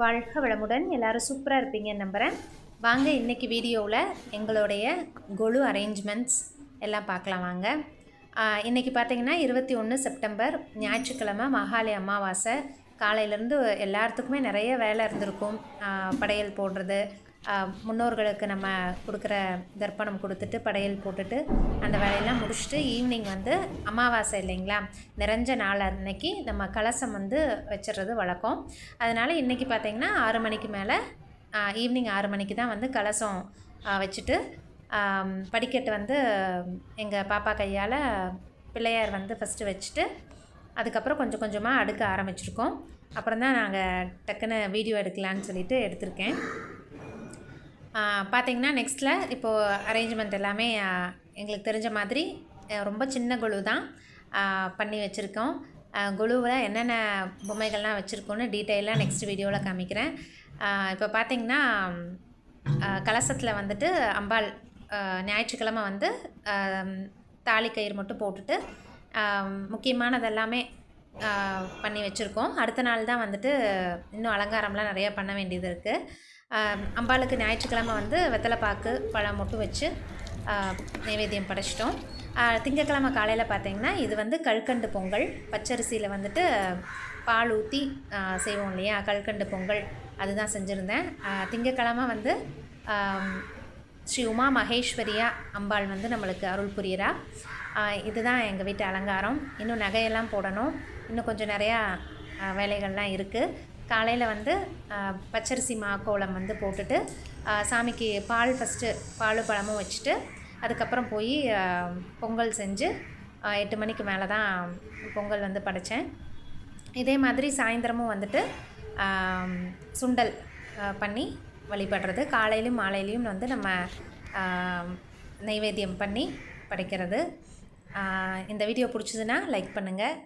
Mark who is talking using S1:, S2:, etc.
S1: வாழ்க வளமுடன். எல்லோரும் சூப்பராக இருப்பீங்கன்னு நம்புகிறேன் வாங்க இன்றைக்கி வீடியோவில் எங்களுடைய கொலு அரேஞ்ச்மெண்ட்ஸ் எல்லாம் பார்க்கலாம் வாங்க. இன்றைக்கி இன்னைக்கு பார்த்தீங்கன்னா இருபத்தி ஒன்று செப்டம்பர் ஞாயிற்றுக்கிழமை மகாலி அமாவாசை. காலையிலேருந்து எல்லாத்துக்குமே நிறைய வேலை இருந்திருக்கும். படையல் போடுறது முன்னோர்களுக்கு நம்ம கொடுக்குற தர்ப்பணம் கொடுத்துட்டு படையல் போட்டுட்டு அந்த வேலையெல்லாம் முடிச்சுட்டு ஈவினிங் வந்து அமாவாசை இல்லைங்களா? நிறைஞ்ச நாள் அன்னைக்கு நம்ம கலசம் வந்து வச்சிடுறது வழக்கம். அதனால் இன்றைக்கி பார்த்திங்கன்னா ஆறு மணிக்கு மேலே ஈவினிங் ஆறு மணிக்கு தான் வந்து கலசம் வச்சுட்டு படிக்கட்டு வந்து எங்கள் பாப்பா கையால் பிள்ளையார் வந்து ஃபஸ்ட்டு வச்சுட்டு அதுக்கப்புறம் கொஞ்சம் கொஞ்சமாக அடுக்க ஆரம்பிச்சிருக்கோம். அப்புறம் தான் நாங்கள் டக்குன்னு வீடியோ எடுக்கலான்னு சொல்லிட்டு எடுத்திருக்கேன். பார்த்தீங்கன்னா நெக்ஸ்ட்டில் இப்போது அரேஞ்ச்மெண்ட் எல்லாமே எங்களுக்கு தெரிஞ்ச மாதிரி ரொம்ப சின்ன குழு தான் பண்ணி வச்சுருக்கோம். குழுவில் என்னென்ன பொம்மைகள்லாம் வச்சுருக்கோன்னு டீட்டெயிலாக நெக்ஸ்ட் வீடியோவில் காமிக்கிறேன். இப்போ பார்த்தீங்கன்னா கலசத்தில் வந்துட்டு அம்பாள் ஞாயிற்றுக்கிழமை வந்து தாலி கயிறு மட்டும் போட்டுட்டு முக்கியமானதெல்லாமே பண்ணி வச்சுருக்கோம். அடுத்த நாள் தான் வந்துட்டு இன்னும் அலங்காரம்லாம் நிறையா பண்ண வேண்டியது இருக்குது அம்பாளுக்கு ஞாயிற்றுக்கிழமை வந்து வெத்தலைப்பாக்கு பழம் மட்டும் வச்சு நைவேத்தியம் படைச்சிட்டோம். திங்கக்கிழமை காலையில் பார்த்தீங்கன்னா இது வந்து கல்கண்டு பொங்கல். பச்சரிசியில் வந்துட்டு பால் ஊற்றி செய்வோம் இல்லையா? கல்கண்டு பொங்கல் அதுதான் செஞ்சுருந்தேன். திங்கக்கிழமை வந்து ஸ்ரீ உமா மகேஸ்வரியா அம்பாள் வந்து நம்மளுக்கு அருள் புரியிறா. இதுதான் எங்கள் வீட்டு அலங்காரம். இன்னும் நகையெல்லாம் போடணும். இன்னும் கொஞ்சம் நிறையா வேலைகள்லாம் இருக்குது காலையில் வந்து பச்சரிசி மா கோலம் வந்து போட்டுட்டு சாமிக்கு பால் ஃபஸ்ட்டு பால் பழமும் வச்சுட்டு அதுக்கப்புறம் போய் பொங்கல் செஞ்சு எட்டு மணிக்கு மேலே தான் பொங்கல் வந்து படைத்தேன் இதே மாதிரி சாயந்தரமும் வந்துட்டு சுண்டல் பண்ணி வழிபடுறது. காலையிலும் மாலையிலையும் வந்து நம்ம நைவேத்தியம் பண்ணி படைக்கிறது. இந்த வீடியோ பிடிச்சதுன்னா லைக் பண்ணுங்கள்